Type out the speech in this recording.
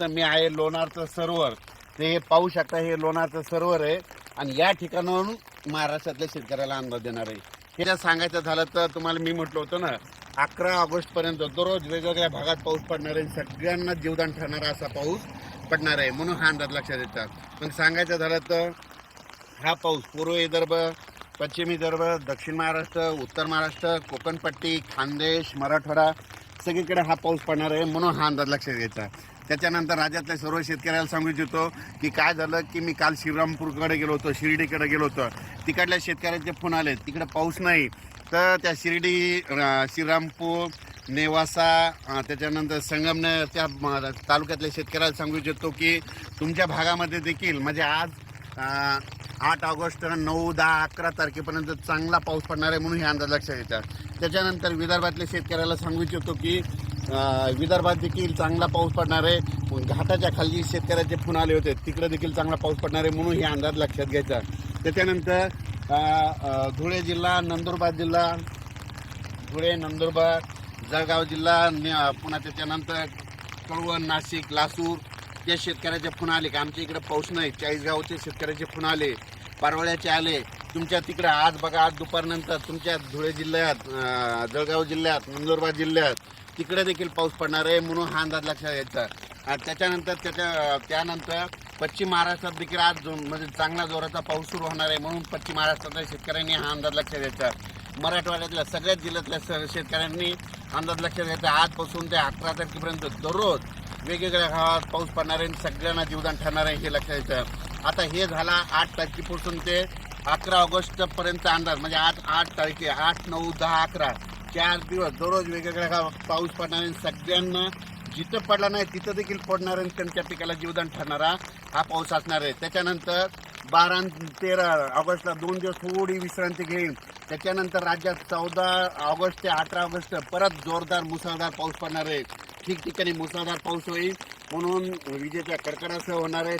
तर मी आहे लोणारचं सरोवर. ते हे पाहू शकता हे लोणारचं सरोवर आहे. आणि या ठिकाणावरून महाराष्ट्रातल्या शेतकऱ्याला अंदाज देणार आहे. हे जर सांगायचं झालं तर तुम्हाला मी म्हटलं होतं ना अकरा ऑगस्ट पर्यंत दररोज वेगवेगळ्या भागात पाऊस पडणार आहे. सगळ्यांना जीवदान ठरणारा असा पाऊस पडणार आहे म्हणून हा अंदाज लक्षात येतात. मग सांगायचं झालं तर हा पाऊस पूर्व विदर्भ पश्चिम विदर्भ दक्षिण महाराष्ट्र उत्तर महाराष्ट्र कोकणपट्टी खानदेश मराठवाडा सगळीकडे हा पाऊस पडणार आहे म्हणून हा अंदाज लक्षात घ्यायचा त्याच्यानंतर राज्यातल्या सर्व शेतकऱ्याला सांगू इच्छितो की काय झालं की मी काल श्रीरामपूरकडे गेलो होतो शिर्डीकडे गेलो होतो. तिकडल्या शेतकऱ्यांचे फोन आले तिकडे पाऊस नाही. तर त्या शिर्डी श्रीरामपूर नेवासा त्याच्यानंतर संगमनेर त्या तालुक्यातल्या शेतकऱ्याला सांगू इच्छितो की तुमच्या भागामध्ये देखील म्हणजे आज आठ ऑगस्ट नऊ दहा अकरा तारखेपर्यंत चांगला पाऊस पडणार आहे म्हणून हे अंदाज लक्षात येतात त्याच्यानंतर विदर्भातल्या शेतकऱ्याला सांगू इच्छितो की विदर्भात देखील चांगला पाऊस पडणार आहे. घाटाच्या खाली शेतकऱ्याचे फोन आले होते. तिकडे देखील चांगला पाऊस पडणार आहे म्हणून हे अंदाज लक्षात घ्यायचा. त्याच्यानंतर धुळे जिल्हा नंदुरबार जिल्हा धुळे नंदुरबार जळगाव जिल्हा पुन्हा त्याच्यानंतर कळवण नाशिक लासूर त्या शेतकऱ्याचे फोन आले. की आमच्या इकडे पाऊस नाही. चाळीसगावचे शेतकऱ्याचे फोन आले. पारवळ्याचे आले. तुमच्या तिकडे आज बघा आज दुपारनंतर तुमच्या धुळे जिल्ह्यात जळगाव जिल्ह्यात नंदुरबार जिल्ह्यात तिकडे देखील पाऊस पडणार आहे म्हणून हा अंदाज लक्षात घ्यायचा. आणि त्याच्यानंतर त्याच्या त्यानंतर पश्चिम महाराष्ट्रात देखील आज जो- म्हणजे चांगला जोराचा पाऊस सुरू होणार आहे म्हणून पश्चिम महाराष्ट्रातल्या शेतकऱ्यांनी हा अंदाज लक्षात घ्यायचा. मराठवाड्यातल्या सगळ्याच जिल्ह्यातल्या स- शेतकऱ्यांनी अंदाज लक्षात घ्यायचा. आजपासून ते अकरा तारखेपर्यंत दररोज वेगवेगळ्या गावात पाऊस पडणार आहे आणि सगळ्यांना जीवदान ठरणार आहे हे लक्षात घ्यायचं. आता हे झाला आठ तारखेपासून ते अकरा ऑगस्टपर्यंत अंदाज म्हणजे आज आठ तारखे आठ नऊ दहा अकरा. चार दिवस दररोज वेगवेगळ्या गावात पाऊस पडणार आहे. आणि सगळ्यांना जिथं पडला नाही तिथं देखील पडणार आणि त्यांच्या पिकाला जीवदान ठरणारा हा पाऊस असणार आहे. त्याच्यानंतर बारा तेरा ऑगस्टला दोन दिवस थोडी विश्रांती घेईन. त्याच्यानंतर राज्यात चौदा ऑगस्ट ते अठरा ऑगस्ट परत जोरदार मुसळधार पाऊस पडणार आहे. ठिकठिकाणी मुसळधार पाऊस होईल. म्हणून विजेच्या कडकडासह होणार आहे.